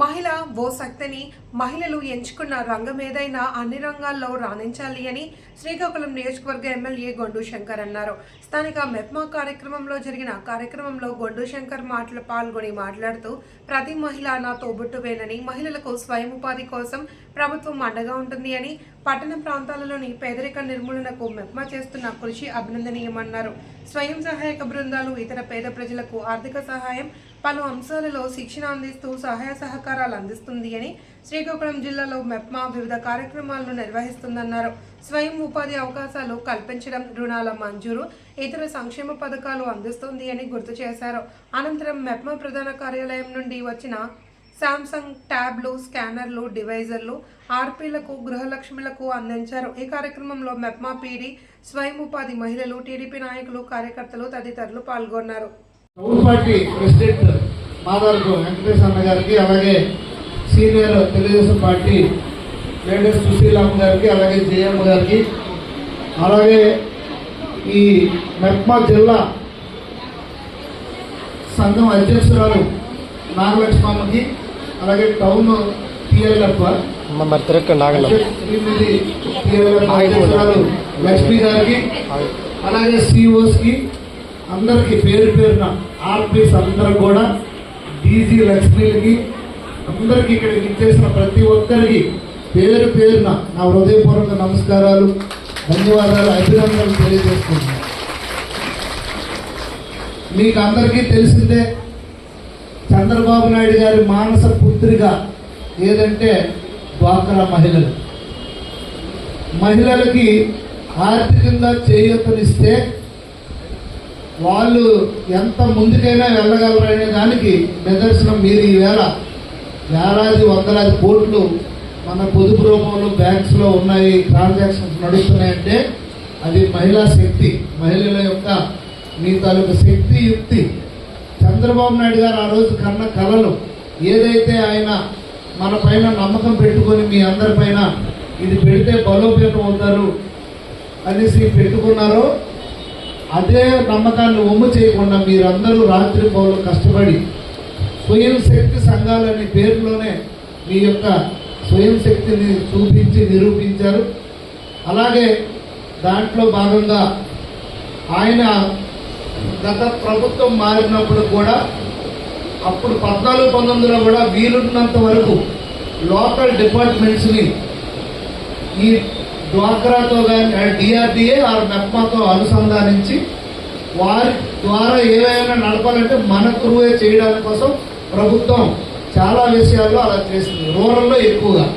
మహిళ ఓ శక్తిని మహిళలు ఎంచుకున్న రంగం ఏదైనా అన్ని రంగాల్లో రాణించాలి అని శ్రీకాకుళం నియోజకవర్గ ఎమ్మెల్యే గొండు శంకర్ అన్నారు. స్థానిక మెప్మా కార్యక్రమంలో జరిగిన కార్యక్రమంలో గొండు శంకర్ మాటలు పాల్గొని మాట్లాడుతూ ప్రతి మహిళ నా తోబుట్టువేనని మహిళలకు స్వయం ఉపాధి కోసం ప్రభుత్వం అండగా ఉంటుంది అని పట్టణ ప్రాంతాలలోని పేదరిక నిర్మూలనకు మెప్మా చేస్తున్న కృషి అభినందనీయమన్నారు. స్వయం సహాయక బృందాలు ఇతర పేద ప్రజలకు ఆర్థిక సహాయం పలు అంశాలలో శిక్షణ అందిస్తూ సహాయ సహకారాలు అందిస్తుంది అని శ్రీకాకుళం జిల్లాలో మెప్మా వివిధ కార్యక్రమాలను నిర్వహిస్తుందన్నారు. స్వయం ఉపాధి అవకాశాలు కల్పించడం రుణాల మంజూరు ఇతర సంక్షేమ పథకాలు అందిస్తుంది అని గుర్తు చేశారు. అనంతరం మెప్మా ప్రధాన కార్యాలయం నుండి వచ్చిన శాంసంగ్ ట్యాబ్లు స్కానర్లు డివైజర్లు ఆర్పీలకు గృహలక్ష్మిలకు అందించారు. ఈ కార్యక్రమంలో మెప్మా పీడీ స్వయం ఉపాధి మహిళలు టీడీపీ నాయకులు కార్యకర్తలు తదితరులు పాల్గొన్నారు. Town party president Madarapu Venkatesh అన్న గారికి అలాగే senior Telugu Desam party ladies Sushilamma గారికి అలాగే జయమ్మ గారికి అలాగే ఈ మెప్మా జిల్లా సంఘం అధ్యక్షురాలు నాగలక్ష్మమ్మకి అలాగే town TLF Shrimati TLF Lakshmi గారికి అలాగే సిఓస్కి అందరికి పేరు పేరున ఆర్పీస్ అందరూ కూడా డీజీ లక్ష్మీలకి అందరికి ఇక్కడ ఇచ్చేసిన ప్రతి ఒక్కరికి పేరు పేరున నా హృదయపూర్వక నమస్కారాలు ధన్యవాదాలు అభినందనలు తెలియజేస్తున్నాను. మీకు అందరికీ తెలిసిందే చంద్రబాబు నాయుడు గారి మానస పుత్రిక ఏదంటే డ్వాక్రా మహిళలు. మహిళలకి ఆర్థికంగా చేయూతనిస్తే వాళ్ళు ఎంత ముందుకైనా వెళ్ళగలరనే దానికి నిదర్శనం మీరు ఈవేళ ఏడాది వందలాది కోట్లు మన పొదుపు రూపంలో బ్యాంక్స్లో ఉన్నాయి ట్రాన్సాక్షన్స్ నడుస్తున్నాయంటే అది మహిళా శక్తి మహిళల యొక్క మీ తాలూకు శక్తి యుక్తి. చంద్రబాబు నాయుడు గారు ఆ రోజు కన్న కళలు ఏదైతే ఆయన మన పైన నమ్మకం పెట్టుకొని మీ అందరి పైన ఇది పెడితే బలోపేతం అవుతారు అనేసి పెట్టుకున్నారో అదే నమ్మకాన్ని ఒమ్ము చేయకుండా మీరందరూ రాత్రి పౌరులు కష్టపడి స్వయం శక్తి సంఘాలనే పేరులోనే మీ యొక్క స్వయం శక్తిని చూపించి నిరూపించారు. అలాగే దాంట్లో భాగంగా ఆయన గత ప్రభుత్వం మారినప్పుడు కూడా అప్పుడు పద్నాలుగు పంతొమ్మిదిలో కూడా వీలున్నంత వరకు లోకల్ డిపార్ట్మెంట్స్ని ఈ డ్వాక్రాతో కానీ డిఆర్డిఏ ఆ మెప్మాతో అనుసంధానించి వారి ద్వారా ఏవైనా నడపాలంటే మన కురువే చేయడానికి కోసం ప్రభుత్వం చాలా విషయాల్లో అలా చేసింది. రూరల్లో ఎక్కువగా.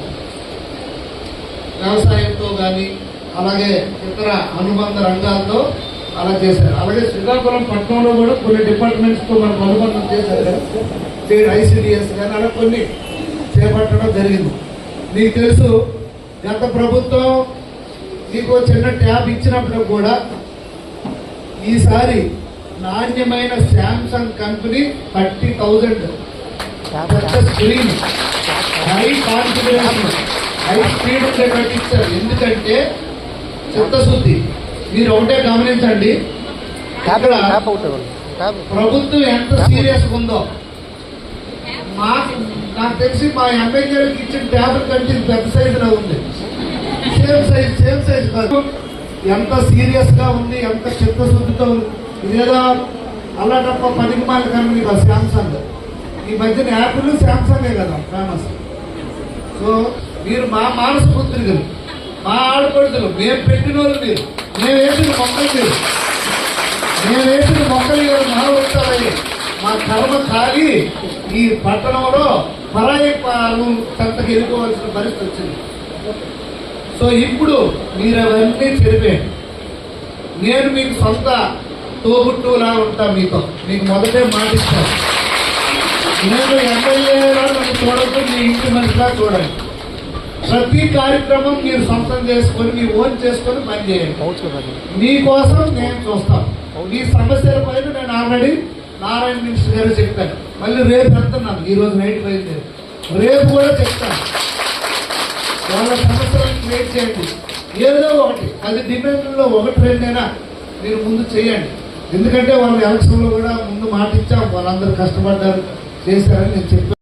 వ్యవసాయంతో కానీ అలాగే ఇతర అనుబంధ రంగాలతో అలా చేశారు. అలాగే శ్రీకాకుళం పట్టణంలో కూడా కొన్ని డిపార్ట్మెంట్స్తో మనకు అనుబంధం చేశారు కదా. ఐసిడిఎస్ కానీ అలా కొన్ని చేపట్టడం జరిగింది. మీకు తెలుసు గత ప్రభుత్వం మీకు చిన్న ట్యాబ్ ఇచ్చినప్పుడు కూడా ఈసారి నాణ్యమైన శాంసంగ్ కంపెనీ థర్టీ థౌజండ్. పెద్ద screen. High confidence high speed ఉండేటట్టు ఇచ్చారు ఎందుకంటే చిత్తశుద్ధి మీరు ఒకటే గమనించండి. ట్యాప్ ప్రభుత్వం ఎంత సీరియస్ ఉందో. మాకు నాకు తెలిసి మా ఎమ్మెల్యేలకు ఇచ్చిన ట్యాబ్లెట్ కంటే పెద్ద సైజులో ఉంది. సేమ్ సైజ్ సేమ్ సైజ్ కాదు. ఎంత సీరియస్గా ఉంది ఎంత చిత్తశుద్ధితో ఉంది. ఇదేదో అల్లాటప్ప పనికి మాల కంపెనీ కాదు శాంసంగ్ ఈ మధ్యన యాపిల్ శాంసంగే కదా ఫేమస్ సో మీరు మా మానస పుత్రికలు మా ఆడపడుతులు మేము పెట్టిన వాళ్ళు మీరు. మేము వేసిన మొక్కలు మీరు. మేము వేసిన మొక్కలు ఇవాళ మా వచ్చారని మా కర్మ తాగి ఈ పట్టణంలో పరాయి పాలు చెత్తకి వెళ్ళిపోవాల్సిన పరిస్థితి వచ్చింది. సో ఇప్పుడు మీరు అవన్నీ చెరిపేయండి. నేను మీకు సొంత తోబుట్టులా ఉంటా మీతో. మీకు మొదటే మాటిస్తాను. నేను ఎమ్మెల్యేలా నన్ను చూడద్దు మీ ఇంటి మనిషిలా చూడండి. ప్రతి కార్యక్రమం మీరు సొంతం చేసుకొని మీ ఓన్ చేసుకొని పని చేయండి. మీకోసం నేను చూస్తాను. మీ సమస్యల పైన నేను ఆల్రెడీ నారాయణ మినిస్టర్ గారు చెప్పాను మళ్ళీ రేపు వెళ్తున్నాను. ఈ రోజు నైట్ బయలుదేరి. రేపు కూడా చెప్తాను. వాళ్ళ సమస్యలను క్రియేట్ చేయండి. ఏదో ఒకటి అది డిమాండ్లో ఒకటి రెండైనా మీరు ముందు చేయండి. ఎందుకంటే వాళ్ళ ఎలక్షన్లో కూడా ముందు మాట వాళ్ళందరూ కష్టపడ్డారు చేశారని నేను చెప్పాను.